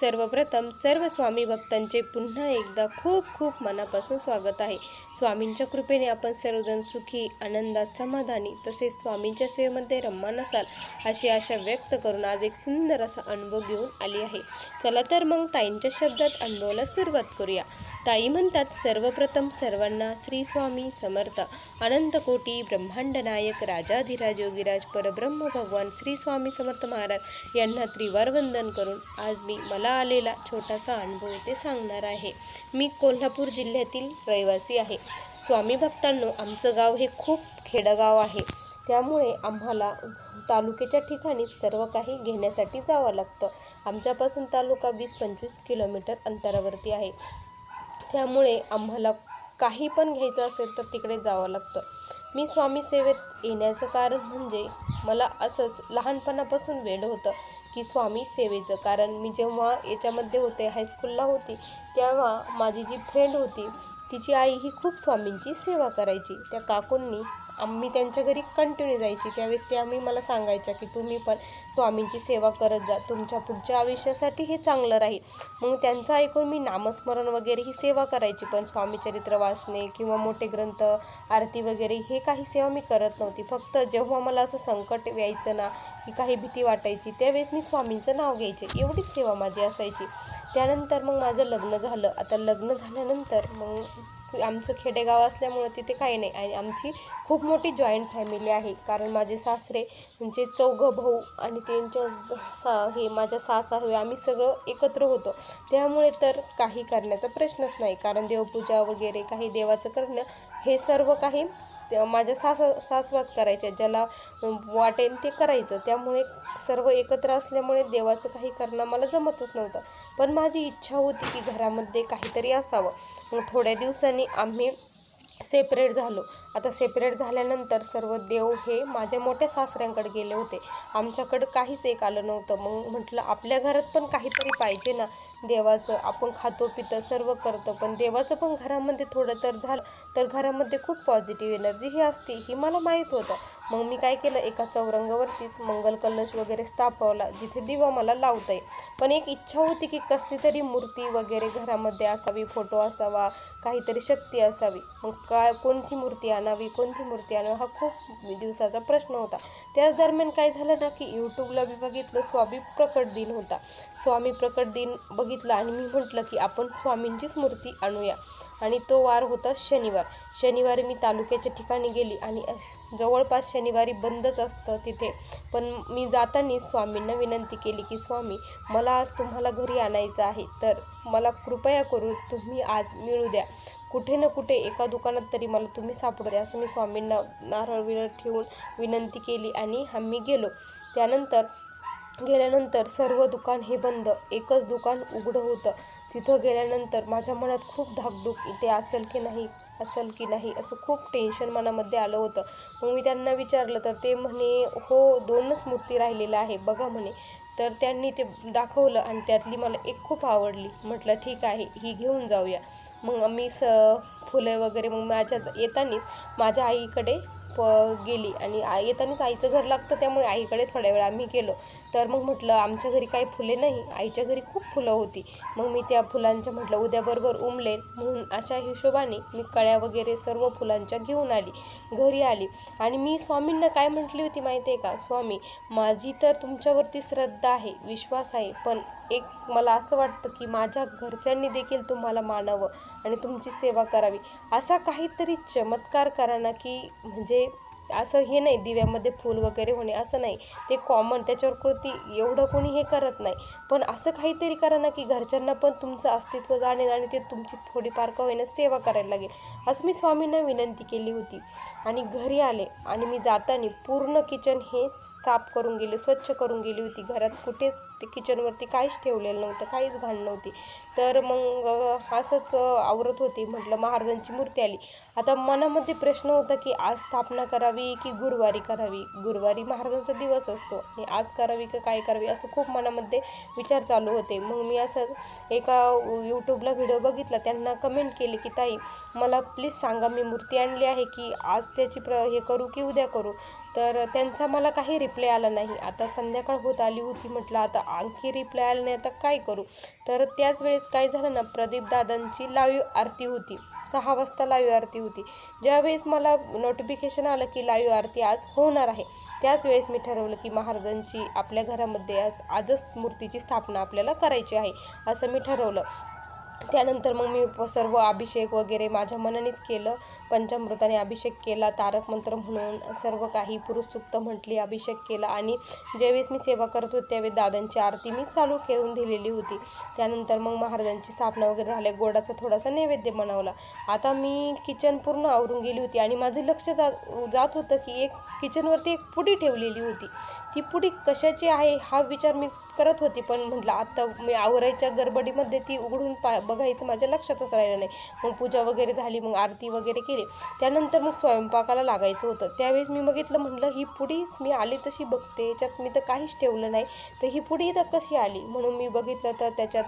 सर्वप्रथम सर्व स्वामी भक्तांचे पुन्हा एकदा खूप खूप मनापासून स्वागत आहे. स्वामींच्या कृपेने आपण सर्वजण सुखी आनंदात समाधानी तसेच स्वामींच्या सेवेमध्ये रम्मान असाल अशी आशा व्यक्त करून आज एक सुंदर असा अनुभव घेऊन आली आहे. चला तर मग ताईंच्या शब्दात अनुभवाला सुरुवात करूया. ताई म्हणतात सर्वप्रथम सर्वांना श्री स्वामी समर्थ अनंतकोटी ब्रह्मांड नायक राजाधिराज योगीराज परब्रह्म भगवान श्री स्वामी समर्थ महाराज यांना त्रिवार वंदन करून आज मी मला आलेला छोटासा अनुभव ते सांगणार आहे. मी कोल्हापूर जिल्ह्यातील रहिवासी आहे. स्वामी भक्तांनो आमचं गाव हे खूप खेडगाव आहे. त्यामुळे आम्हाला तालुक्याच्या ठिकाणी सर्व काही घेण्यासाठी जावं लागतं. आमच्यापासून तालुका वीस पंचवीस किलोमीटर अंतरावरती आहे. त्यामुळे आम्हाला काही पण घ्यायचं असेल तर तिकडे जावं लागतं. मी स्वामी सेवेत येण्याचं कारण म्हणजे मला असंच लहानपणापासून वेळ होतं की स्वामी सेवेचं. कारण मी जेव्हा याच्यामध्ये होते हायस्कूलला होती तेव्हा माझी जी फ्रेंड होती तिची आई ही खूप स्वामींची सेवा करायची. त्या काकूंनी आम्ही त्यांच्या घरी कंटिन्यू जायची. त्यावेळेस ते आम्ही मला सांगायच्या की तुम्ही पण स्वामींची सेवा करत जा. तुमच्या पुढच्या आयुष्यासाठी हे चांगलं राहील. मग त्यांचं ऐकून मी नामस्मरण वगैरे ही सेवा करायची. पण स्वामीचरित्र वाचणे किंवा मोठे ग्रंथ आरती वगैरे हे काही सेवा मी करत नव्हती. फक्त जेव्हा मला असं संकट यायचं ना की काही भीती वाटायची त्यावेळेस मी स्वामींचं नाव घ्यायचे. एवढीच सेवा माझी असायची. त्यानंतर मग माझं लग्न झालं. आता लग्न झाल्यानंतर मग आमचं खेडेगाव असल्यामुळं तिथे काही नाही. आणि आमची खूप मोठी जॉईंट फॅमिली आहे. कारण माझे सासरे म्हणजे चौघं भाऊ आणि त्यांच्या ज- सा हे माझ्या सासा हे आम्ही सगळं एकत्र होतो. त्यामुळे तर काही करण्याचा प्रश्नच नाही. कारण देवपूजा वगैरे काही देवाचं करणं हे सर्व काही माझ्या सास सासवास करायच्या ज्याला वाटेल ते करायचं. त्यामुळे सर्व एकत्र असल्यामुळे देवाचं काही करणं मला जमतच नव्हतं. पण माझी इच्छा होती की घरामध्ये काहीतरी असावं. मग थोड्या दिवसांनी आम्ही सेपरेट झालो. आता सेपरेट झाल्यानंतर सर्व देव हे माझ्या मोठ्या सासऱ्यांकडे गेले होते. आमच्याकडं काहीच एक आलं नव्हतं. मग म्हटलं आपल्या घरात पण काहीतरी पाहिजे ना? देवाचं आपण खातो पितं सर्व करतो. पण देवाचं पण घरामध्ये थोडं तर झालं. तर घरामध्ये खूप पॉझिटिव्ह एनर्जी ही असते ही मला माहीत होतं. मग मी काय केलं एका चौरंगावरतीच मंगल कलश वगैरे स्थापवला जिथे दिवा मला लावता येईल पण एक इच्छा होती की कसली तरी मूर्ती वगैरे घरामध्ये असावी फोटो असावा काहीतरी शक्ती असावी. मग काय कोणती मूर्ती आणावी कोणती मूर्ती आणावी हा खूप दिवसाचा प्रश्न होता. त्याच दरम्यान काय झालं ना की यूट्यूबला मी बघितलं स्वामी प्रकट दिन होता. स्वामी प्रकट दिन बघितलं आणि मी म्हटलं की आपण स्वामींचीच मूर्ती आणूया. आणि तो वार होता शनिवार. शनिवारी मी तालुक्याच्या ठिकाणी गेली आणि जवळपास शनिवारी बंदच असतं तिथे. पण मी जाताना स्वामींना विनंती केली की स्वामी मला आज तुम्हाला घरी आणायचं आहे तर मला कृपया करून तुम्ही आज मिळू द्या. कुठे ना कुठे एका दुकानात तरी मला तुम्ही सापडू द्या. असं मी स्वामींना नारळ विरळ ठेवून विनंती केली आणि आम्ही गेलो. त्यानंतर गेल्यानंतर सर्व दुकान हे बंद. एकच दुकान उघडं होतं. तिथं गेल्यानंतर माझ्या मनात खूप धाकधूक इथे असेल की नाही असेल की नाही असं खूप टेन्शन मनामध्ये आलं होतं. मग मी त्यांना विचारलं तर ते म्हणे हो दोनच मूर्ती राहिलेल्या आहे बघा म्हणे. तर त्यांनी ते दाखवलं आणि त्यातली मला एक खूप आवडली. म्हटलं ठीक आहे ही घेऊन जाऊया. मग मी स फुलं वगैरे मग माझ्या येतानीच माझ्या आईकडे प गेली. आणि येतानीच आईचं घर लागतं त्यामुळे आईकडे थोड्या वेळ आम्ही गेलो. तर मग म्हटलं आमच्या घरी काही फुले नाही आईच्या घरी खूप फुलं होती. मग मी त्या फुलांच्या म्हटलं उद्याबरोबर उमलेल म्हणून अशा हिशोबाने मी कळ्या वगैरे सर्व फुलांच्या घेऊन आली घरी आली. आणि मी स्वामींना काय म्हटली होती माहिती आहे का? स्वामी माझी तर तुमच्यावरती श्रद्धा आहे विश्वास आहे पण एक मला असं वाटतं की माझ्या घरच्यांनी देखील तुम्हाला मानावं आणि तुमची सेवा करावी. असा काहीतरी चमत्कार करा ना की म्हणजे असं हे नाही दिव्यामध्ये फूल वगैरे होणे असं नाही. ते कॉमन त्याच्यावर कृती एवढं कोणी हे करत नाही. पण असं काहीतरी करा ना की घरच्यांना पण तुमचं अस्तित्व जाणेल आणि ते तुमची थोडीफार का होईना सेवा करायला लागेल. असं मी स्वामींना विनंती केली होती. आणि घरी आले आणि मी जाताना पूर्ण किचन हे साफ करून गेले स्वच्छ करून गेली होती घरात. कुठेच ते किचनवरती काहीच ठेवलेलं नव्हतं काहीच घाण नव्हती. तर मग असंच आवरत होती. म्हटलं महाराजांची मूर्ती आली. आता मनामध्ये प्रश्न होता की आज स्थापना करावी की गुरुवारी करावी? गुरुवारी महाराजांचा दिवस असतो आणि आज करावी का काय करावी असं खूप मनामध्ये विचार चालू होते. मग मी असंच एका यूट्यूबला व्हिडिओ बघितला. त्यांना कमेंट केली की ताई मला प्लीज सांगा मी मूर्ती आणली आहे की आज त्याची प्र हे करू की उद्या करू? तर त्यांचा मला काही रिप्लाय आला नाही. आता संध्याकाळ होत आली होती म्हटलं आता आणखी रिप्लाय आला नाही आता काय करू? तर त्याच वेळेस काय झालं ना प्रदीप दादांची लाईव्ह आरती होती. सहा वाजता लाईव्ह आरती होती. ज्यावेळेस मला नोटिफिकेशन आलं की लाईव्ह आरती आज होणार आहे त्याच वेळेस मी ठरवलं की महाराजांची आपल्या घरामध्ये आज आजच मूर्तीची स्थापना आपल्याला करायची आहे असं मी ठरवलं. त्यानंतर मग मी सर्व अभिषेक वगैरे माझ्या मनानेच केलं. पंचामृताने अभिषेक केला तारक मंत्र म्हणून सर्व काही पुरुषसुक्त म्हटली अभिषेक केला. आणि ज्यावेळेस मी सेवा करत होते त्यावेळेस दादांची आरती मी चालू करून दिलेली होती. त्यानंतर मग महाराजांची स्थापना वगैरे झाल्या गोडाचा थोडासा नैवेद्य बनवला. आता मी किचन पूर्ण आवरून गेली होती आणि माझं लक्ष जात जात होतं की एक किचनवरती एक पुडी ठेवलेली होती. ती पुडी कशाची आहे हा विचार मी करत होती पण म्हटलं आता मी आवरायच्या गडबडीमध्ये ती उघडून पा बघायचं माझ्या लक्षातच राहिलं नाही. मग पूजा वगैरे झाली मग आरती वगैरे केली. त्यानंतर मग स्वयंपाकाला लागायचं होतं. त्यावेळेस मी बघितलं म्हटलं ही पुडी मी आली तशी बघते याच्यात मी तर काहीच ठेवलं नाही. तर ही पुडी इथं कशी आली? म्हणून मी बघितलं तर त्याच्यात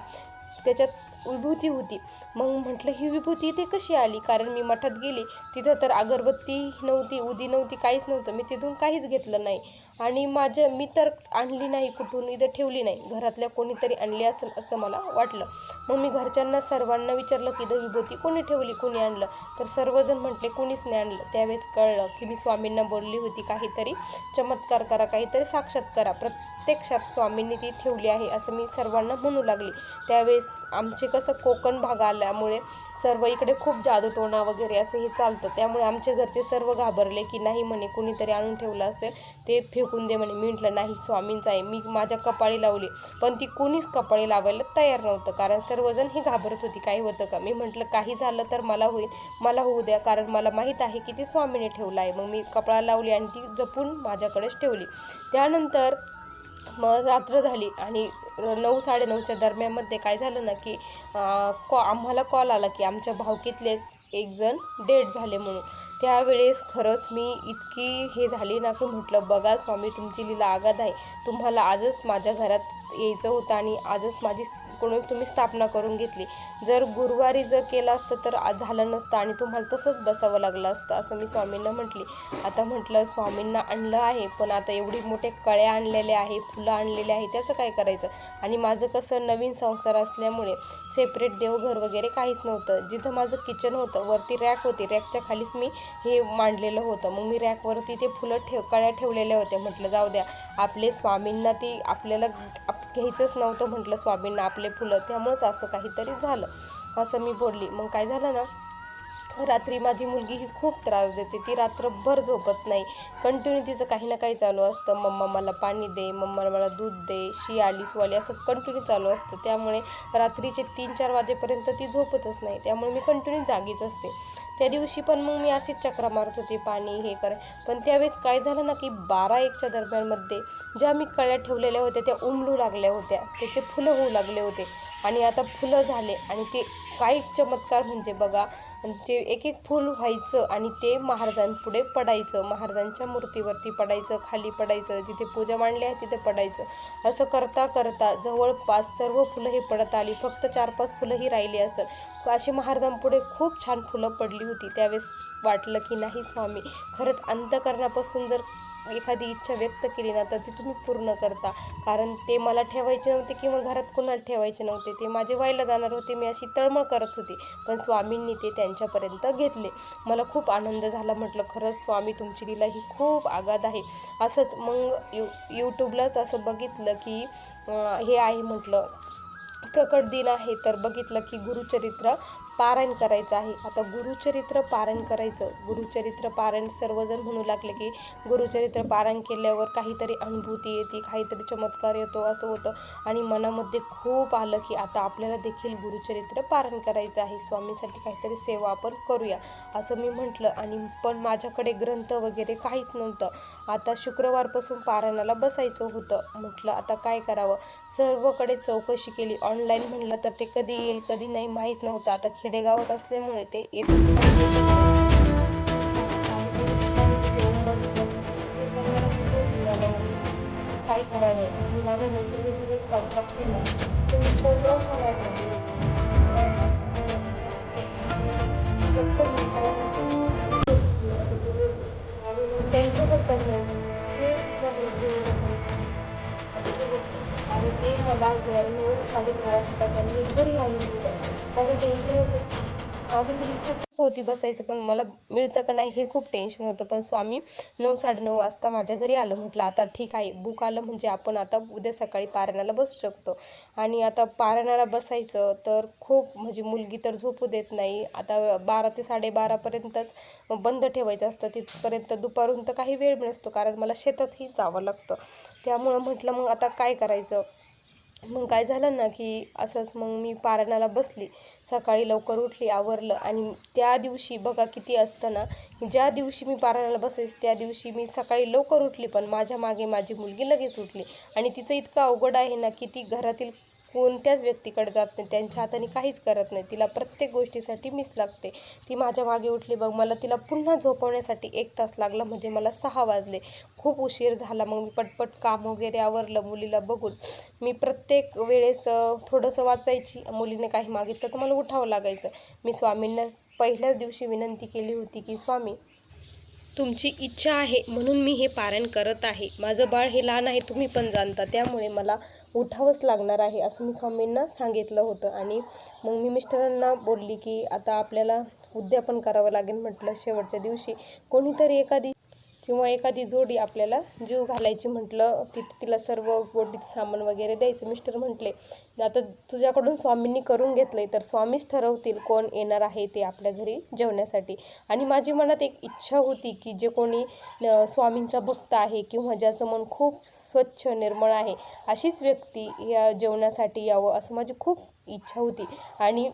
त्याच्यात विभूती होती. मग म्हटलं ही विभूती इथे कशी आली? कारण मी मठात गेली. तिथं तर अगरबत्ती नव्हती उदी नव्हती काहीच नव्हतं. मी तिथून काहीच घेतलं नाही. आणि माझ्या मी तर आणली नाही कुठून इथं ठेवली नाही. घरातल्या कोणीतरी आणली असेल असं मला वाटलं. मग मी घरच्यांना सर्वांना विचारलं की इथं विभूती कोणी ठेवली कोणी आणलं? तर सर्वजण म्हटले कोणीच नाही आणलं. त्यावेळेस कळलं की मी स्वामींना बोलली होती काहीतरी. चमत्कार करा काहीतरी साक्षात करा. प्रत्यक्षात स्वामींनी ती ठेवली आहे असं मी सर्वांना म्हणू लागली. त्यावेळेस आमचे कसं कोकण भाग आल्यामुळे सर्व इकडे खूप जादूटोणा वगैरे असं हे चालतं. त्यामुळे आमच्या घरचे सर्व घाबरले की नाही म्हणे कुणीतरी आणून ठेवलं असेल ते टाकून दे म्हणे. मी म्हटलं नाही स्वामींचं आहे. मी माझ्या कपाळी लावली. पण ती कोणीच कपाळी लावायला तयार नव्हतं. कारण सर्वजण ही घाबरत होती. काही होतं का? मी म्हटलं काही झालं तर मला होईल. मला होऊ द्या. कारण मला माहीत आहे की ती स्वामीने ठेवलं आहे. मग मी कपाळा लावली आणि ती जपून माझ्याकडेच ठेवली. त्यानंतर मग रात्र झाली आणि नऊ साडेनऊच्या दरम्यानमध्ये काय झालं ना की कॉ आम्हाला कॉल आला की आमच्या भावकीतलेच एक जण डेड झाले म्हणून. त्यावेळेस खरंच मी इतकी हे झाली ना की म्हटलं बघा स्वामी तुमची लीला आगाध आहे. तुम्हाला आजच माझ्या घरात यायचं होतं आणि आजच माझी कोणी तुम्ही स्थापना करून घेतली. जर गुरुवारी जर केलं असतं तर आज झालं नसतं आणि तुम्हाला तसंच बसावं लागलं असतं असं मी स्वामींना म्हटली. आता म्हटलं स्वामींना आणलं आहे पण आता एवढी मोठे कळ्या आणलेल्या आहे फुलं आणलेले आहे त्याचं काय करायचं? आणि माझं कसं नवीन संसार असल्यामुळे सेपरेट देवघर वगैरे काहीच नव्हतं. जिथं माझं किचन होतं वरती रॅक होती. रॅकच्या खालीच मी हे मांडलेलं होतं. मग मी रॅकवरती ते फुलं ठेव कळ्या ठेवलेल्या होत्या. म्हटलं जाऊ द्या. आपले स्वामींना ती आपल्याला घ्यायचंच नव्हतं म्हटलं स्वामींना आपले फुलं. त्यामुळंच असं काहीतरी झालं. असं मी बोलली. मग काय झालं ना रात्री माझी मुलगी ही खूप त्रास देते. ती रात्रभर झोपत नाही. कंटिन्यू तिचं काही ना काही चालू असतं. मम्मा मला पाणी दे. मम्मा मला दूध दे. शी आली सुवाली असं कंटिन्यू चालू असतं. त्यामुळे रात्रीचे तीन चार वाजेपर्यंत ती झोपतच नाही. त्यामुळे मी कंटिन्यू जागीच असते. त्या दिवशी पण मग मी अशीच चक्रा मारत होते पाणी हे कर. पण त्यावेळेस काय झालं ना की बारा एकच्या दरम्यानमध्ये ज्या मी कळ्या ठेवलेल्या होत्या त्या उमलू लागल्या होत्या. त्याचे फुलं होऊ लागले होते. आणि आता फुलं झाले आणि ते काय चमत्कार म्हणजे बघा जे ते एक एक फूल व्हायचं आणि ते महाराजांपुढे पडायचं. महाराजांच्या मूर्तीवरती पडायचं खाली पडायचं जिथे पूजा मांडली आहे तिथे पडायचं. असं करता करता जवळपास सर्व फुलं हे पडत आली. फक्त चार पाच फुलं ही राहिली असं अशी महाराजांपुढे खूप छान फुलं पडली होती. त्यावेळेस वाटलं की नाही स्वामी खरंच अंतकरणापासून जर एखादी इच्छा व्यक्त केली ना तर ती तुम्ही पूर्ण करता. कारण ते मला ठेवायचे नव्हते किंवा घरात कोणाला ठेवायचे नव्हते. ते माझे व्हायला जाणार होते मी अशी तळमळ करत होती. पण स्वामींनी ते त्यांच्यापर्यंत घेतले. मला खूप आनंद झाला. म्हटलं खरंच स्वामी तुमची लिला ही खूप आगाध आहे. असंच मग यू यूट्यूबलाच असं बघितलं की हे आहे म्हटलं प्रकट दिन आहे. तर बघितलं की गुरुचरित्र पारायण करायचं आहे. आता गुरुचरित्र पारायण करायचं. गुरुचरित्र पारायण सर्वजण म्हणू लागले की गुरुचरित्र पारायण केल्यावर काहीतरी अनुभूती येते काहीतरी चमत्कार येतो असं होतं. आणि मनामध्ये खूप आलं की आता आपल्याला देखील गुरुचरित्र पारायण करायचं आहे. स्वामीसाठी काहीतरी सेवा आपण करूया असं मी म्हटलं. आणि पण माझ्याकडे ग्रंथ वगैरे काहीच नव्हतं. आता शुक्रवारपासून पारायणाला बसायचं होतं. म्हटलं आता काय करावं? सर्वकडे चौकशी केली. ऑनलाईन म्हणलं तर ते कधी येईल कधी नाही माहीत नव्हतं. आता खेळ खेडेगावात असल्यामुळे ते येत काही त्यांच्यासोबत कसं आणि ते मला घरी येऊन खाली घरात त्यांनी घरी आणून दिलं होती बसायचं पण मला मिळतं का नाही हे खूप टेन्शन होतं. पण स्वामी नऊ साडेनऊ वाजता माझ्या घरी आलं म्हटलं आता ठीक आहे बुक आलं म्हणजे आपण आता उद्या सकाळी पारायणाला बसू शकतो. आणि आता पारायणाला बसायचं तर खूप म्हणजे मुलगी तर झोपू देत नाही. आता बारा ते साडेबारापर्यंतच बंद ठेवायचं असतं. तिथपर्यंत दुपारून तर काही वेळ नसतो कारण मला शेतातही जावं लागतं. त्यामुळं म्हटलं मग आता काय करायचं? मग काय झालं ना की असंच मग मी पारणाला बसली. सकाळी लवकर उठली आवरलं आणि त्या दिवशी बघा किती असतं ना ज्या दिवशी मी पारणाला बसायची त्या दिवशी मी सकाळी लवकर उठली. पण माझ्या मागे माझी मुलगी लगेच उठली. आणि तिचं इतकं अवघड आहे ना की ती घरातील कोणत्याच व्यक्तीकडे जात नाही त्यांच्या हाताने काहीच करत नाही. तिला प्रत्येक गोष्टीसाठी मीच लागते. ती माझ्या मागे उठली बघ मला तिला पुन्हा झोपवण्यासाठी एक तास लागला म्हणजे मला सहा वाजले. खूप उशीर झाला मग मी पटपट काम वगैरे आवरलं मुलीला बघून. मी प्रत्येक वेळेस थोडंसं वाचायची. मुलीने काही मागितलं तर मला उठावं लागायचं. मी स्वामींना पहिल्याच दिवशी विनंती केली होती की स्वामी तुमची इच्छा आहे म्हणून मी हे पारायण करत आहे. माझं बाळ हे लहान आहे तुम्ही पण जाणता. त्यामुळे मला उठावंच लागणार आहे असं मी स्वामींना सांगितलं होतं. आणि मग मी मिस्टरांना बोलली की आता आपल्याला उद्यापन करावं लागेल म्हटलं शेवटच्या दिवशी. कोणीतरी एखादी किंवा एखादी जोडी आपल्याला जीव घालायची म्हटलं तिथं तिला सर्व गोटीचं सामान वगैरे द्यायचं. मिस्टर म्हटले आता तुझ्याकडून स्वामींनी करून घेतलंय तर स्वामीच ठरवतील कोण येणार आहे ते आपल्या घरी जेवण्यासाठी. आणि माझी मनात एक इच्छा होती की जे कोणी स्वामींचा भक्त आहे किंवा ज्याचं मन खूप स्वच्छ निर्मळ आहे अशीच व्यक्ती या जेवणासाठी यावं असं माझी खूप इच्छा होती. आणि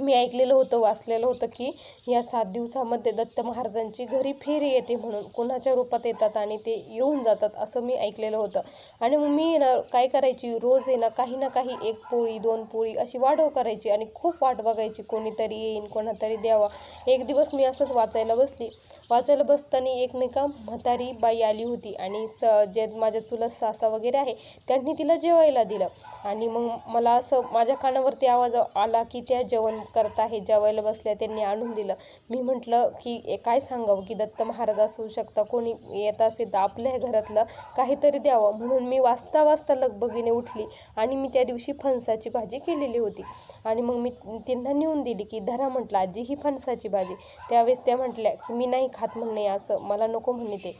मी ऐकलेलं होतं वाचलेलं होतं की या सात दिवसामध्ये दत्त महाराजांची घरी फेरी येते म्हणून कुणाच्या रूपात येतात आणि ते येऊन जातात असं मी ऐकलेलं होतं. आणि मग मी ना काय करायची? रोज आहे ना काही ना काही एक पोळी दोन पोळी अशी वाढव करायची आणि खूप वाट बघायची. कोणीतरी येईन कोणातरी द्यावा. एक दिवस मी असंच वाचायला बसली. वाचायला बसताना एक नाही का म्हातारी बाई आली होती आणि स जे माझ्या चुलत सासा वगैरे आहे त्यांनी तिला जेवायला दिलं. आणि मग मला असं माझ्या कानावरती आवाज आला की त्या जेवण करत आहे जेवायला बसल्या त्यांनी आणून दिलं. मी म्हटलं की काय सांगावं की दत्त महाराज असू शकता कोणी येत असेल तर आपल्या घरातलं काहीतरी द्यावं. म्हणून मी वाचता वाचता लगबगीने उठली आणि मी त्या दिवशी फणसाची भाजी केलेली होती. आणि मग मी त्यांना नेऊन दिली की धरा म्हटलं आजी ही फणसाची भाजी. त्यावेळेस त्या म्हटल्या की मी नाही खात म्हणणे असं मला नको म्हणे ते.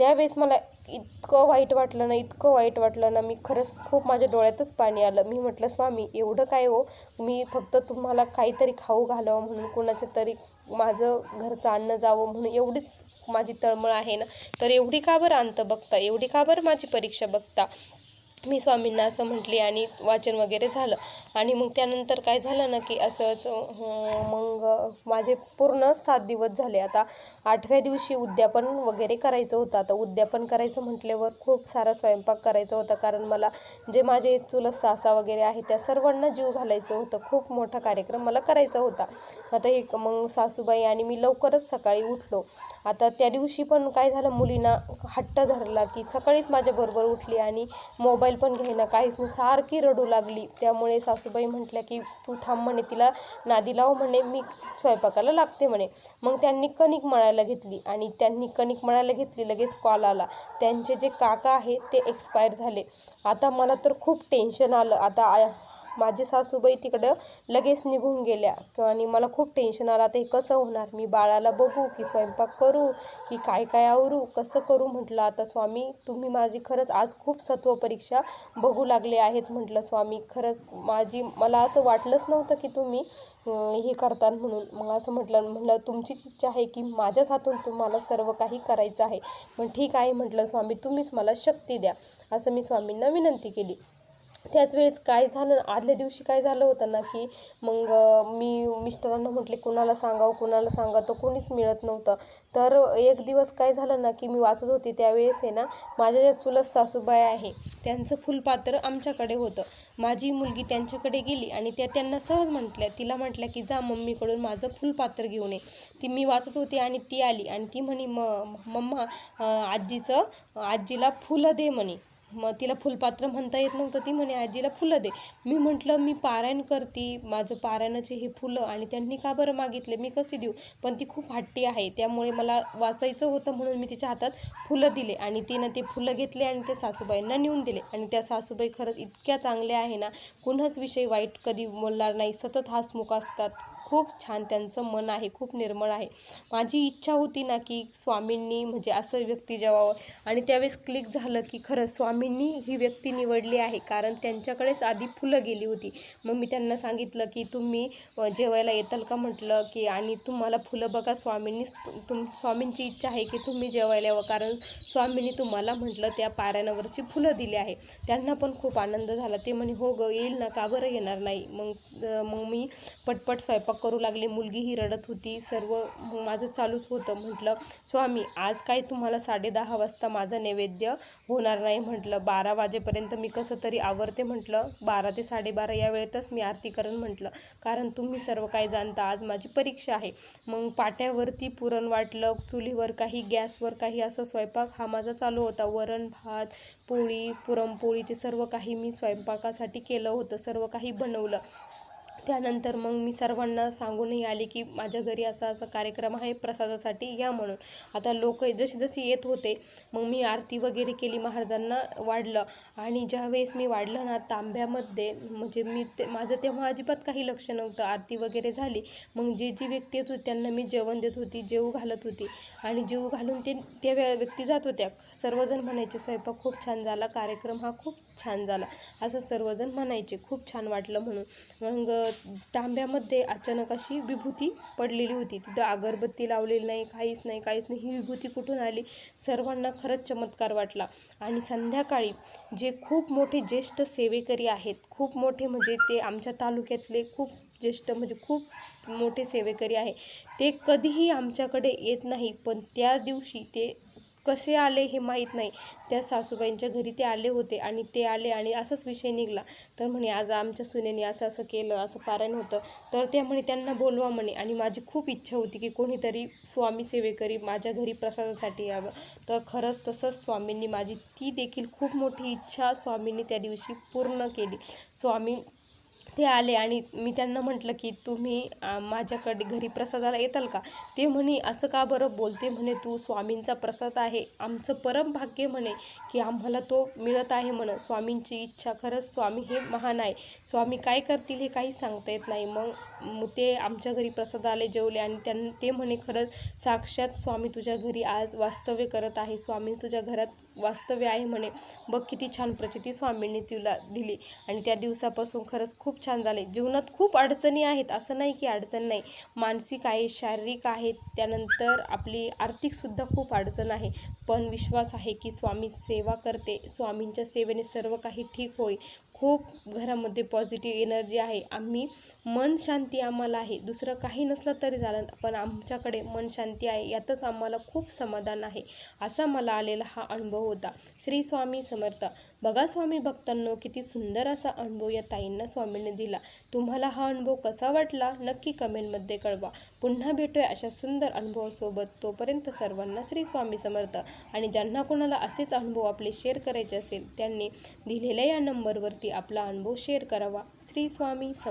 त्यावेळेस मला इतकं वाईट वाटलं ना इतकं वाईट वाटलं ना मी खरंच खूप माझ्या डोळ्यातच पाणी आलं. मी म्हटलं स्वामी एवढं काय हो? मी फक्त तुम्हाला काहीतरी खाऊ घालावं म्हणून कुणाच्या तरी माझं घरचं अन्न जावं म्हणून एवढीच माझी तळमळ आहे ना. तर एवढी का बरं अंत बघता? एवढी का बरं माझी परीक्षा बघता? मी स्वामींना असं म्हटली आणि वाचन वगैरे झालं. आणि मग त्यानंतर काय झालं ना की असंच मग माझे पूर्ण सात दिवस झाले आता. आठव्या दिवशी उद्यापन वगैरे करायचं होतं. आता उद्यापन करायचं म्हटल्यावर खूप सारा स्वयंपाक करायचा होता. कारण मला जे माझे चुलत सासा वगैरे आहे त्या सर्वांना जीव घालायचं होतं. खूप मोठा कार्यक्रम मला करायचा होता. आता हे मग सासूबाई आणि मी लवकरच सकाळी उठलो. आता त्या दिवशी पण काय झालं मुलींना हट्ट धरला की सकाळीच माझ्याबरोबर उठली आणि मोबाईल पण घेणं काहीच नाही. सारखी रडू लागली. त्यामुळे सासूबाई म्हटल्या की तू थांब म्हणे तिला नादी लाव म्हणे मी स्वयंपाकाला लागते म्हणे. मग त्यांनी कणिक मळायला घेतली आणि त्यांनी कणिक म्हणायला घेतली लगेच कॉल आला. त्यांचे जे काका आहे ते एक्सपायर झाले. आता मला तर खूप टेन्शन आलं. आता माझी सासूबाई तिकडं लगेच निघून गेल्या. आणि मला खूप टेन्शन आलं आता हे कसं होणार? मी बाळाला बघू की स्वयंपाक करू की काय काय आवरू? कसं करू? म्हटलं आता स्वामी तुम्ही माझी खरंच आज खूप सत्व परीक्षा बघू लागले आहेत. म्हटलं स्वामी खरंच माझी मला असं वाटलंच नव्हतं की तुम्ही हे करता म्हणून. मग असं म्हटलं म्हटलं तुमचीच इच्छा आहे की माझ्याच हातून तुम्हाला सर्व काही करायचं आहे. मग ठीक आहे म्हटलं स्वामी तुम्हीच मला शक्ती द्या. असं मी स्वामींना विनंती केली. त्याच वेळेस काय झालं आदल्या दिवशी काय झालं होतं ना की मग मी मिस्टरांना म्हटले कुणाला सांगावं कुणाला सांगा तर कोणीच मिळत नव्हतं. तर एक दिवस काय झालं ना की मी वाचत होती त्यावेळेस आहे ना माझ्या ज्या चुलत सासूबाई आहे त्यांचं फुलपात्र आमच्याकडे होतं. माझी मुलगी त्यांच्याकडे गेली आणि त्या त्यांना सहज म्हटल्या तिला म्हटल्या की जा मम्मीकडून माझं फुलपात्र घेऊन ये. ती मी वाचत होती आणि ती आली आणि ती म्हणे म मम्मा आजीचं आजीला फुलं दे म्हणे. मग तिला फुलपात्र म्हणता येत नव्हतं. ती म्हणे आजीला फुलं दे. मी म्हटलं मी पारायण करते. माझं पारायणाचे हे फुलं आणि त्यांनी का बरं मागितले? मी कसे देऊ? पण ती खूप हट्टी आहे. त्यामुळे मला वाचायचं होतं म्हणून मी तिच्या हातात फुलं दिले आणि तिनं ते फुलं घेतले आणि ते सासूबाईंना नेऊन दिले. आणि त्या सासूबाई खरंच इतक्या चांगल्या आहे ना कुणाच विषयी वाईट कधी बोलणार नाही. सतत हसमुख असतात. खूप छान त्यांचं मन आहे खूप निर्मळ आहे. माझी इच्छा होती ना की स्वामींनी म्हणजे असं व्यक्ती जेवावं आणि त्यावेळेस क्लिक झालं की खरंच स्वामींनी ही व्यक्ती निवडली आहे. कारण त्यांच्याकडेच आधी फुलं गेली होती. मग मी त्यांना सांगितलं की तुम्ही जेवायला येताल का म्हटलं की आणि तुम्हाला फुलं बघा स्वामींनी तुम स्वामींची इच्छा आहे की तुम्ही जेवायला यावं. कारण स्वामींनी तुम्हाला म्हटलं त्या पारायणावरची फुलं दिली आहे. त्यांना पण खूप आनंद झाला. ते म्हणे हो ग येईल ना का बरं येणार नाही? मग मग मी पटपट स्वयंपाक करू लागले मुलगी ही रडत होती. सर्व माझं चालूच होतं. म्हटलं स्वामी आज काय तुम्हाला साडे दहा वाजता माझं नैवेद्य होणार नाही. म्हटलं बारा वाजेपर्यंत मी कसं तरी आवरते. म्हटलं बारा ते साडेबारा या वेळेतच मी आरती करेन. म्हटलं कारण तुम्ही सर्व काय जाणता आज माझी परीक्षा आहे. मग पाट्यावरती पुरण वाटलं चुलीवर काही गॅसवर काही असं स्वयंपाक हा माझा चालू होता. वरण भात पोळी पुरणपोळी ते सर्व काही मी स्वयंपाकासाठी केलं होतं. सर्व काही बनवलं. त्यानंतर मग मी सर्वांना सांगूनही आले की माझ्या घरी असा असा कार्यक्रम आहे प्रसादासाठी या म्हणून. आता लोक जशी जशी येत होते मग मी आरती वगैरे केली महाराजांना वाढलं. आणि ज्यावेळेस मी वाढलं ना तांब्यामध्ये म्हणजे मी ते माझं तेव्हा अजिबात काही लक्ष नव्हतं. आरती वगैरे झाली मग जी जी व्यक्ती येत होती त्यांना मी जेवण देत होती जेवू घालत होती. आणि जेवू घालून ते त्या वे व्यक्ती जात होत्या. सर्वजण म्हणायचे स्वयंपाक खूप छान झाला कार्यक्रम हा खूप छान झाला. असं सर्वजण म्हणायचे. खूप छान वाटलं म्हणून. मग तांब्यामध्ये अचानक अशी विभूती पडलेली होती. तिथं अगरबत्ती लावलेली नाही काहीच नाही काहीच नाही. ही विभूती कुठून आली? सर्वांना खरंच चमत्कार वाटला. आणि संध्याकाळी जे खूप मोठे ज्येष्ठ सेवेकरी आहेत खूप मोठे म्हणजे ते आमच्या तालुक्यातले खूप ज्येष्ठ म्हणजे खूप मोठे सेवेकरी आहे. ते कधीही आमच्याकडे येत नाही पण त्या दिवशी ते कसे आले हे माहीत नाही. त्या सासूबाईंच्या घरी ते आले होते आणि ते आले आणि असाच विषय निघला. तर म्हणे आज आमच्या सुनेने असं असं केलं असं पारायण होतं तर त्या म्हणे त्यांना बोलवा म्हणे. आणि माझी खूप इच्छा होती की कोणीतरी स्वामी सेवेकरी माझ्या घरी प्रसादासाठी यावं. तर खरंच तसंच स्वामींनी माझी ती देखील खूप मोठी इच्छा स्वामींनी त्या दिवशी पूर्ण केली. स्वामी ते आले आणि मी त्यांना म्हटलं की तुम्ही माझ्याकडे घरी प्रसादाला येताल का? ते म्हणे असं का बरं बोलते? म्हणे तू स्वामींचा प्रसाद आहे. आमचं परम भाग्य म्हणे की आम्हाला तो मिळत आहे म्हण. स्वामींची इच्छा खरंच स्वामी हे महान आहे. स्वामी काय करतील हे काही सांगता येत नाही. मग मग ते आमच्या घरी प्रसाद आले जेवले आणि त्यां ते म्हणे खरंच साक्षात स्वामी तुझ्या घरी आज वास्तव्य करत आहे. स्वामी तुझ्या घरात वास्तव्य आहे म्हणे. बघ किती छान प्रचिती स्वामींनी तिला दिली. आणि त्या दिवसापासून खरंच खूप छान झाले. जीवनात खूप अडचणी आहेत. असं नाही की अडचण नाही. मानसिक आहे शारीरिक आहेत त्यानंतर आपली आर्थिकसुद्धा खूप अडचण आहे. पण विश्वास आहे की स्वामी सेवा करते. स्वामींच्या सेवेने सर्व काही ठीक होईल. खूप घरामध्ये पॉझिटिव्ह एनर्जी आहे. आम्ही मन शांती आम्हाला आहे. दुसरं काही नसलं तरी झालं पण आमच्याकडे मन शांती आहे. यातच आम्हाला खूप समाधान आहे असा मला आलेला हा अनुभव होता. श्री स्वामी समर्थ. बघा स्वामी भक्तांनो किती सुंदर असा अनुभव या ताईंना स्वामींनी दिला. तुम्हाला हा अनुभव कसा वाटला? नक्की कमेंटमध्ये कळवा. पुन्हा भेटूया अशा सुंदर अनुभवासोबत. तोपर्यंत सर्वांना श्री स्वामी समर्थ. आणि ज्यांना कोणाला असेच अनुभव आपले शेअर करायचे असेल त्यांनी दिलेल्या या नंबरवरती आपला अनुभव शेअर करावा. श्री स्वामी सम